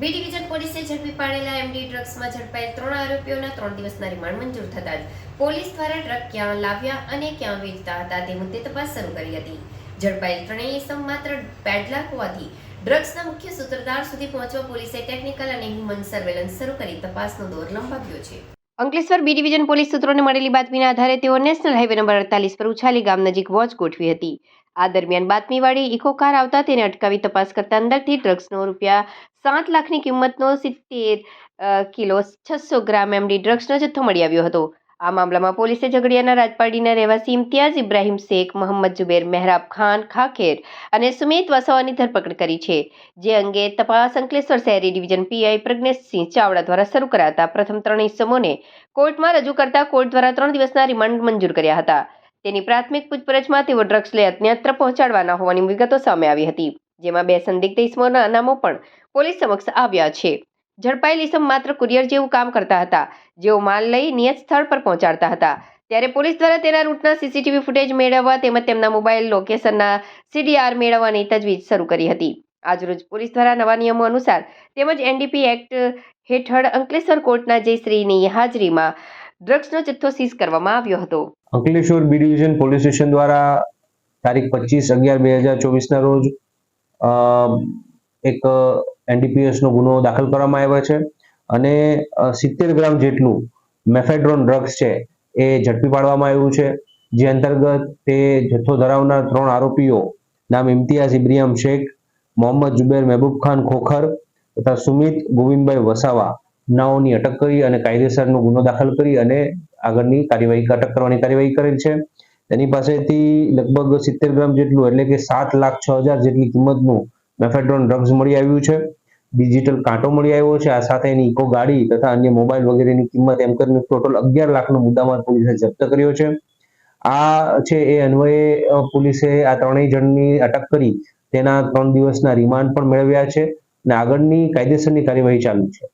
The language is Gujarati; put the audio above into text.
બી ડિવિઝન પોલીસે ઝડપી પાડેલા એમડી ડ્રગ્સમાં ઝડપાયેલ ત્રણ આરોપીઓના ત્રણ દિવસના રિમાન્ડ મંજૂર થતાં જ પોલીસ દ્વારા ડ્રગ ક્યાં લાવ્યા અને ક્યાં વેચતા હતા તે મુદ્દે તપાસ શરૂ કરી હતી. ઝડપાયેલ ત્રણેય ઇસમ માત્ર પેડલાક હોવાથી ડ્રગ્સના મુખ્ય સૂત્રધાર સુધી પહોંચવા પોલીસે ટેકનિકલ અને હ્યુમન સર્વેલન્સ શરૂ કરી તપાસનો દોર લંબાવ્યો છે. અંકલેશ્વર બી ડિવિઝન પોલીસ સૂત્રોને મળેલી બાતમીના આધારે તેઓ નેશનલ હાઈવે નંબર અડતાલીસ પર ઉછાલી ગામ નજીક વોચ ગોઠવી હતી. આ દરમિયાન બાતમીવાળી ઇકો કાર આવતા તેને અટકાવી તપાસ કરતા અંદરથી ડ્રગ્સનો રૂપિયા સાત લાખની કિંમતનો સિત્તેર કિલો છસો ગ્રામ એમડી ડ્રગ્સનો જથ્થો મળી આવ્યો હતો. આ મામલામાં પોલીસે ઝઘડિયાના રાજપાડીના રહેવાસી ઇમ્તિયાઝ ઇબ્રાહિમ શેખ, મોહમ્મદ જુબેર મહેરાબ ખાન, ખાખેર અને સુમિત વસાવાની ધરપકડ કરી છે, જે અંગે તપાસ અંકલેશ્વર શહેરી ડિવિઝન પીઆઈ પ્રજ્ઞેશસિંહ ચાવડા દ્વારા શરૂ કરાતા પ્રથમ ત્રણ ઇસમોને કોર્ટમાં રજૂ કરતા કોર્ટ દ્વારા ત્રણ દિવસના રિમાન્ડ મંજૂર કર્યા હતા. તેની પ્રાથમિક પૂછપરછમાં તેઓ ડ્રગ્સ લઈ અન્યત્ર પહોંચાડવાના હોવાની વિગતો સામે આવી હતી. જેમાં બે સંદિગ્ધ ઇસમોના નામો પણ પોલીસ સમક્ષ આવ્યા છે. ઝડપાયેલ ઇસમ માત્ર કુરિયર જેવું કામ કરતા હતા. જેઓ માલ લઈ નિયત સ્થળ પર પહોંચાડતા હતા. ત્યારે પોલીસ દ્વારા તેના રૂટના સીસીટીવી ફૂટેજ મેળવવા તેમજ તેમના મોબાઈલ લોકેશનના સીડીઆર મેળવવાની તજવીજ શરૂ કરી હતી. આજરોજ પોલીસ દ્વારા નવા નિયમો અનુસાર તેમજ એનડીપી એક્ટ હેઠળ અંકલેશ્વર કોર્ટના જયશ્રીની હાજરીમાં ડ્રગ્સનો જથ્થો સીઝ કરવામાં આવ્યો હતો. Ankleshwar B division police station દ્વારા તારીખ પચીસ અગિયાર બે હજાર ચોવીસના રોજ એક એનડીપીએસ નો ગુનો દાખલ કરવામાં આવ્યો છે અને સિત્તેર ગ્રામ જેટલું મેફેડ્રોન ડ્રગ્સ છે એ ઝડપી પાડવામાં આવ્યું છે. જે અંતર્ગત તે જથ્થો ધરાવનાર ત્રણ આરોપીઓ નામ ઇમ્તિયાઝ ઇબ્રિયામ શેખ, મોહમ્મદ જુબેર મહેબૂબ ખાન ખોખર તથા સુમિત ગોવિંદભાઈ વસાવા નાઓની અટક કરી અને કાયદેસરનો ગુનો દાખલ કરી અને આગળની કાર્યવાહી અટક કરવાની કાર્યવાહી કરેલ છે. તેની પાસેથી લગભગ સિત્તેર ગ્રામ જેટલું, એટલે કે સાત લાખ છ હજાર જેટલી કિંમતનું મેફેડ્રોન ડ્રગ્સ મળી આવ્યું છે. ડિજિટલ કાંટો મળી આવ્યો છે. આ સાથે એની ઇકો ગાડી તથા અન્ય મોબાઈલ વગેરેની કિંમત એમ કરીને ટોટલ અગિયાર લાખનો મુદ્દામાલ પોલીસે જપ્ત કર્યો છે. આ છે એ અન્વયે પોલીસે આ ત્રણેય જણની અટક કરી તેના ત્રણ દિવસના રિમાન્ડ પણ મેળવ્યા છે અને આગળની કાયદેસરની કાર્યવાહી ચાલુ છે.